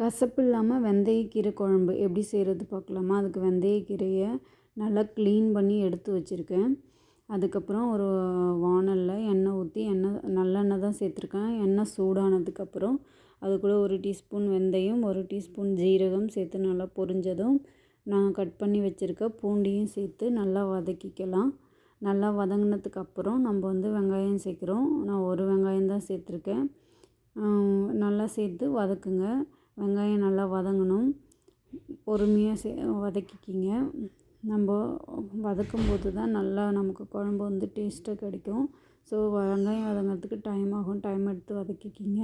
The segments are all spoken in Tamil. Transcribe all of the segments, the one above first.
கசப்பு இல்லாமல் வெந்தயக்கீரை குழம்பு எப்படி செய்கிறது பார்க்கலாமா? அதுக்கு வெந்தயக்கீரையை நல்லா க்ளீன் பண்ணி எடுத்து வச்சுருக்கேன். அதுக்கப்புறம் ஒரு வானலில் எண்ணெய் ஊற்றி எண்ணெய் நல்லெண்ணெய் தான் சேர்த்துருக்கேன். எண்ணெய் சூடானதுக்கப்புறம் அது கூட ஒரு டீஸ்பூன் வெந்தயம் ஒரு டீஸ்பூன் ஜீரகம் சேர்த்து நல்லா பொரிஞ்சதும் நான் கட் பண்ணி வச்சுருக்க பூண்டியும் சேர்த்து நல்லா வதக்கிக்கலாம். நல்லா வதங்கினதுக்கப்புறம் நம்ம வந்து வெங்காயம் சேர்க்குறோம். நான் ஒரு வெங்காயம் தான் சேர்த்துருக்கேன். நல்லா சேர்த்து வதக்குங்க. வெங்காயம் நல்லா வதங்கணும். பொறுமையாக சே வதக்கிக்கிங்க. நம்ம வதக்கும் போது தான் நல்லா நமக்கு குழம்பு வந்து டேஸ்ட்டாக கிடைக்கும். ஸோ வெங்காயம் வதங்கிறதுக்கு டைம் ஆகும். டைம் எடுத்து வதக்கிக்கிங்க.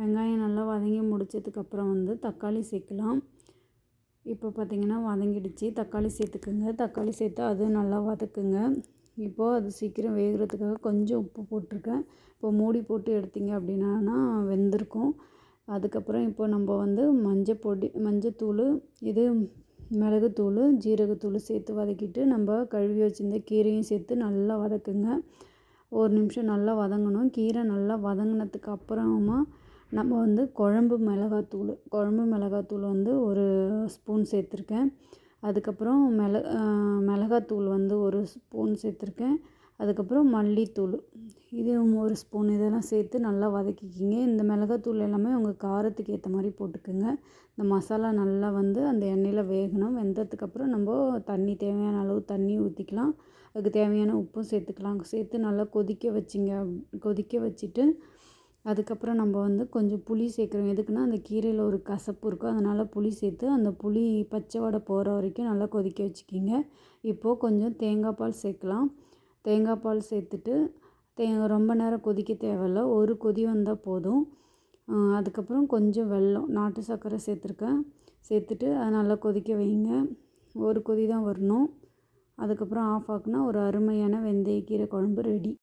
வெங்காயம் நல்லா வதங்கி முடிச்சதுக்கப்புறம் வந்து தக்காளி சேர்க்கலாம். இப்போ பார்த்திங்கன்னா வதங்கிடுச்சு. தக்காளி சேர்த்துக்குங்க. தக்காளி சேர்த்து அது நல்லா வதக்குங்க. இப்போது அது சீக்கிரம் வேகிறதுக்காக கொஞ்சம் உப்பு போட்டிருக்கேன். இப்போ மூடி போட்டு எடுத்தீங்க அப்படின்னா வெந்திருக்கும். அதுக்கப்புறம் இப்போ நம்ம வந்து மஞ்சள் பொடி மஞ்சத்தூள் இது மிளகுத்தூள் ஜீரகத்தூள் சேர்த்து வதக்கிட்டு நம்ம கழுவி வச்சுருந்த கீரையும் சேர்த்து நல்லா வதக்குங்க. ஒரு நிமிஷம் நல்லா வதங்கணும். கீரை நல்லா வதங்கினதுக்கு அப்புறமா நம்ம வந்து குழம்பு மிளகாத்தூள் குழம்பு மிளகாத்தூள் வந்து ஒரு ஸ்பூன் சேர்த்துருக்கேன். அதுக்கப்புறம் மிள மிளகாத்தூள் வந்து ஒரு ஸ்பூன் சேர்த்துருக்கேன். அதுக்கப்புறம் மல்லித்தூள். இது ஒரு ஸ்பூன் இதெல்லாம் சேர்த்து நல்லா வதக்கிக்கிங்க. இந்த மிளகாத்தூள் எல்லாமே உங்கள் காரத்துக்கு ஏற்ற மாதிரி போட்டுக்கோங்க. இந்த மசாலா நல்லா வந்து அந்த எண்ணெயில் வேகணும். வெந்ததுக்கப்புறம் நம்ம தண்ணி தேவையான அளவு தண்ணி ஊற்றிக்கலாம் அதுக்கு தேவையான உப்பும் சேர்த்துக்கலாம். சேர்த்து நல்லா கொதிக்க வச்சிங்க. கொதிக்க வச்சுட்டு அதுக்கப்புறம் நம்ம வந்து கொஞ்சம் புளி சேர்க்குறோம். எதுக்குன்னா அந்த கீரையில் ஒரு கசப்பு இருக்கும். அதனால் புளி சேர்த்து அந்த புளி பச்சை வடை போகிற வரைக்கும் நல்லா கொதிக்க வச்சுக்கிங்க. இப்போது கொஞ்சம் தேங்காய் பால் சேர்க்கலாம். தேங்காய் பால் சேர்த்துட்டு தே ரொம்ப நேரம் கொதிக்க தேவையில்ல. ஒரு கொதி வந்தால் போதும். அதுக்கப்புறம் கொஞ்சம் வெல்லம் நாட்டு சர்க்கரை சேர்த்துருக்கேன். சேர்த்துட்டு அதை நல்லா கொதிக்க வைங்க. ஒரு கொதி தான் வரணும். அதுக்கப்புறம் ஆஃப் ஆக்குனா ஒரு அருமையான வெந்தய கீரை குழம்பு ரெடி